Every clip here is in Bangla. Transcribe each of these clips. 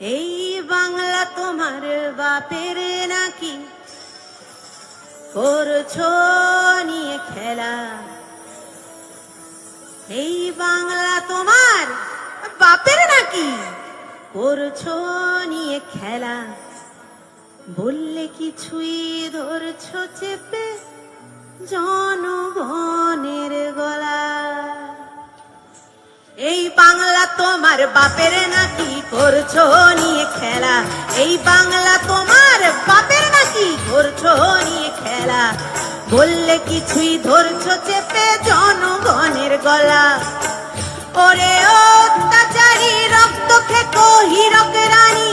এই বাংলা তোমার বাপের নাকি? করছ নিয়ে খেলা। এই বাংলা তোমার বাপের নাকি? করছ নিয়ে খেলা। বললে কিছুই ধরছো চেপে জনগণের এই বাংলা তোমার বাপের নাকি করছ নিয়ে খেলা? এই বাংলা তোমার বাপের নাকি করছ নিয়ে খেলা? বললে কিছুই ধরছো চেপে জনগণের গলা। ওরে অত্যাচারী রক্ত খেকো হীরক রানী।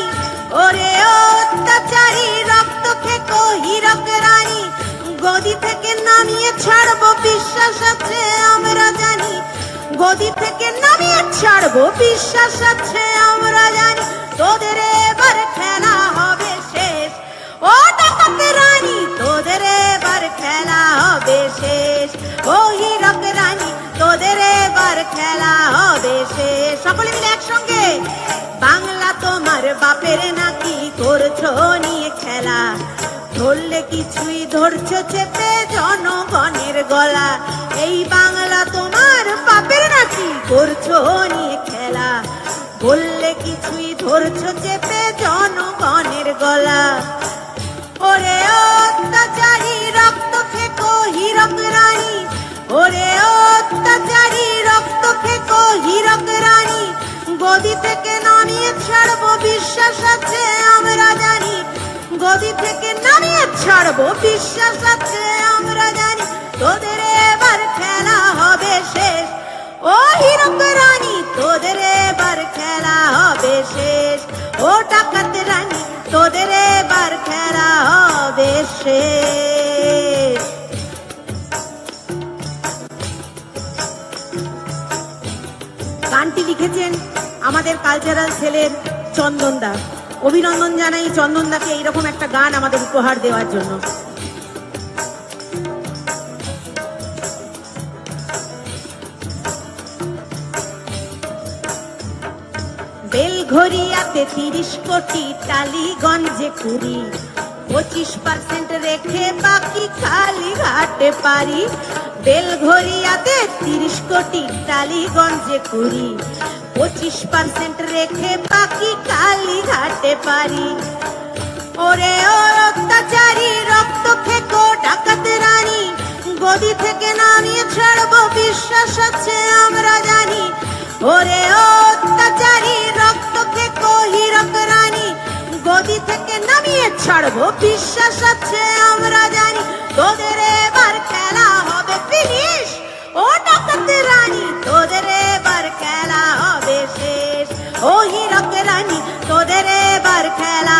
ওরে অত্যাচারী রক্ত খেকো হীরক রানী। গদি থেকে নামিয়ে ছাড়বো বিশ্বাস আছে আমরা জানি। গদি থেকে নামিয়ে ছাড়বো, বিশ্বাস আছে, আমরা জানি তোদের এবার খেলা হবে শেষ। ও ডাকাত রানী, তোদের এবার খেলা হবে শেষ। ও হীরক রানী, তোদের এবার খেলা হবে শেষ। সকলে মিলে একসঙ্গে, বাংলা তোমার বাপের নাকি করছ নিয়ে খেলা? ধরলে কিছুই ধরছো চেপে জনগণের গলা। করছ নিয়ে খেলা? বললে কিছুই ধরছো চেপে জনগণের গলা। ওরে অত্যাচারী, রক্ত খেকো হীরক রানী। ওরে অত্যাচারী, রক্ত খেকো হীরক রানী। গদি থেকে নামিয়ে ছাড়বো, বিশ্বাস আছে আমরা জানি। গদি থেকে নামিয়ে ছাড়বো, বিশ্বাস আছে আমরা জানি। তোদের এবার খেলা গানটি লিখেছেন আমাদের কালচারাল সেলের চন্দন দা অভিনন্দন জানাই চন্দন দাকে এইরকম একটা গান আমাদের উপহার দেওয়ার জন্য। বেলঘরিয়াতে তিরিশ কোটি টালিগঞ্জে কুড়ি পঁচিশ পার্সেন্ট রেখে বাকি খালি ঘাটে পারি। বেলঘরিয়াতে তিরিশ কোটি টালিগঞ্জে কুড়ি। পঁচিশ পার্সেন্ট রেখে বাকি কালি ঘাটে পারি। ওরে ও অত্যাচারী, রক্ত খেকো, ডাকাত রানী। গদি থেকে নামিয়ে ছাড়বো, বিশ্বাস আছে, আমরা জানি। ওরে ও ছাড়বো বিশ্বাস আছে, আমরা জানি তোদের এবার খেলা হবে ফিনিশ। ও ডাকাত রানী, তোদের এবার খেলা হবে শেষ। ও হিরক রানী, তোদের এবার খেলা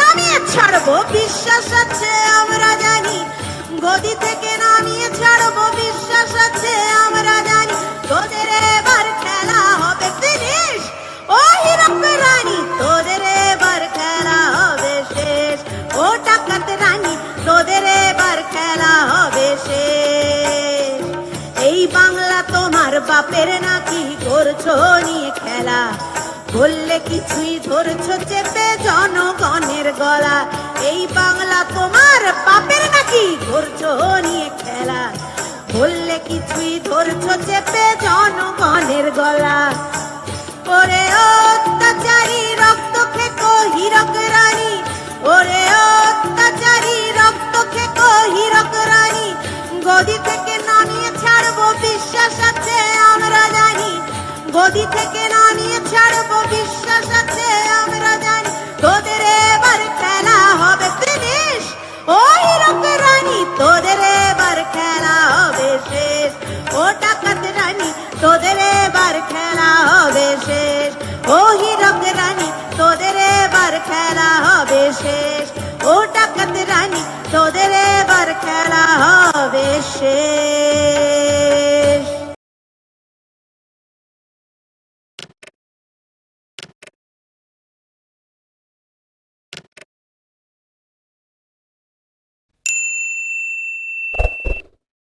নামিয়ে ছাড়বো, বিশ্বাস আছে আমরা জানি। গদি থেকে নামিয়ে ছাড়বো, বিশ্বাস আছে আমরা জানি। তোদের এবার খেলা হবে ফিনিশ। ও হীরক রানী, তোদের এবার খেলা হবে শেষ। ও ডাকাত রানী, তোদের এবার খেলা হবে শেষ। এই বাংলা তোমার বাপের নাকি করছ নিয়ে খেলা? বললে কিছুই ধরছো চেপে জনগণের গলা। এই বাংলা তোমার পাপের নাকি? ধরছো নিয়ে খেলা। বললে কিছুই ধরছো গদি থেকে নামিয়ে ছাড়বো বিশ্বাস আছে, আমরা জানি তোদের এবার খেলা হবে। ফিনিশ! ওই রকম রানী, তোদের